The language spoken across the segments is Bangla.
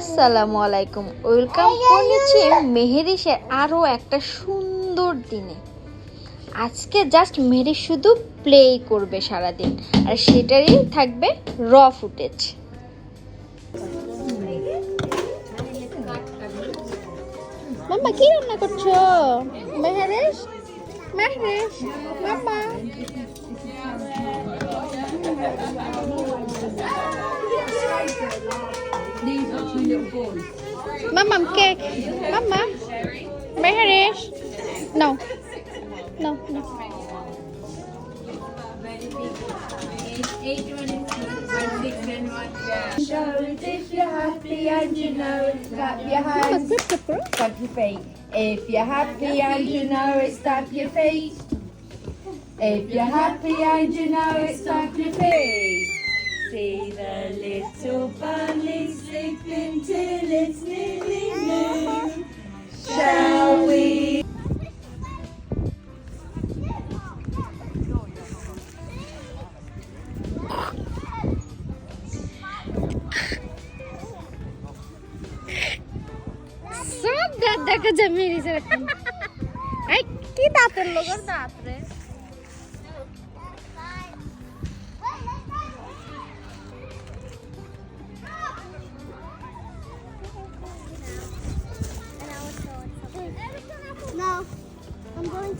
আসসালামু আলাইকুম। ওয়েলকাম করেছি মেহেরিসের আরও একটা সুন্দর দিনে। আজকে জাস্ট মেহেরি শুধু প্লে করবে সারাদিন, আর সেটারই থাকবে র ফুটেজ মাম্মা, কি রান্না করছ? মেহেরিস? মেহেরিস, মাম্মা। Mamam cake. Mama. Meherish. No. No, no. Show it if you're happy and you know it. Clap your hands, stamp your feet. If you're happy and you know it, stamp your feet. If you're happy and you know it, stamp your feet. See the little bunny sleeping till it's nearly noon. Shall we? সব দাঁত দেখা যায় মেরিসের এই কি দাঁতের লোকের দাঁত রে I'm going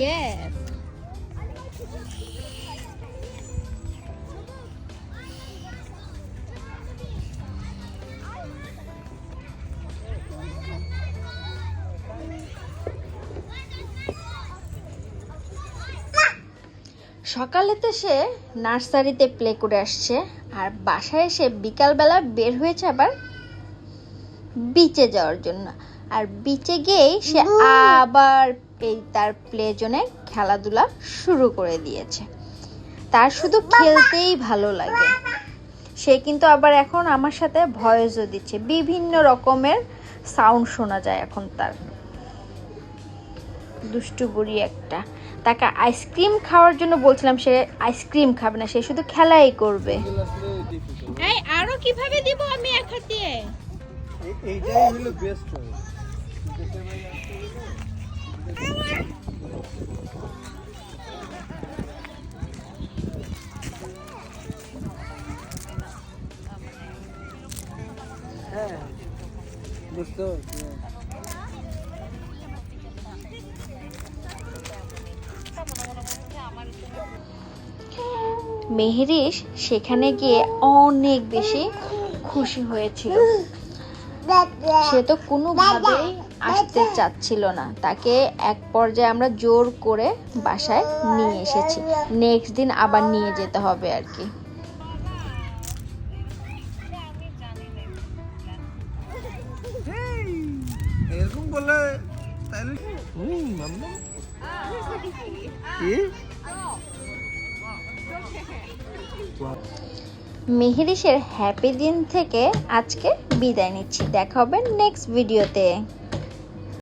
ইয়েস সকালেতে সে নার্সারিতে প্লে করে আসছে আর বাসায় এসে বিকালবেলা বের হয়েছে আবার বিচে যাওয়ার জন্য। আর বিচে গিয়েই সে আবার এই তার প্লে জোনে খেলাধুলা শুরু করে দিয়েছে। তার শুধু খেলতেই ভালো লাগে। সে কিন্তু আবার এখন আমার সাথে ভয়েসও দিচ্ছে। বিভিন্ন রকমের সাউন্ড শোনা যায় এখন তার। দুষ্টু বুড়ি একটা। তাকে আইসক্রিম খাওয়ার জন্য বলছিলাম সে আইসক্রিম খাবে না সে শুধু খেলাই করবে। এই আরও কীভাবে দিব আমি এক হাত এইটাই হলো বেস্ট মেহরিশ সেখানে গিয়ে অনেক বেশি খুশি হয়েছিল। সে তো কোনোভাবেই আসতে চাচ্ছিল না। তাকে এক পর্যায়ে আমরা জোর করে বাসায় নিয়ে এসেছি। নেক্সট দিন আবার নিয়ে যেতে হবে আর কি। এরকম বললে তাহলে হুম মাম্মা কি? মেহেরিসের হ্যাপি দিন থেকে আজকে বিদায় নিচ্ছি। দেখা হবে নেক্সট ভিডিওতে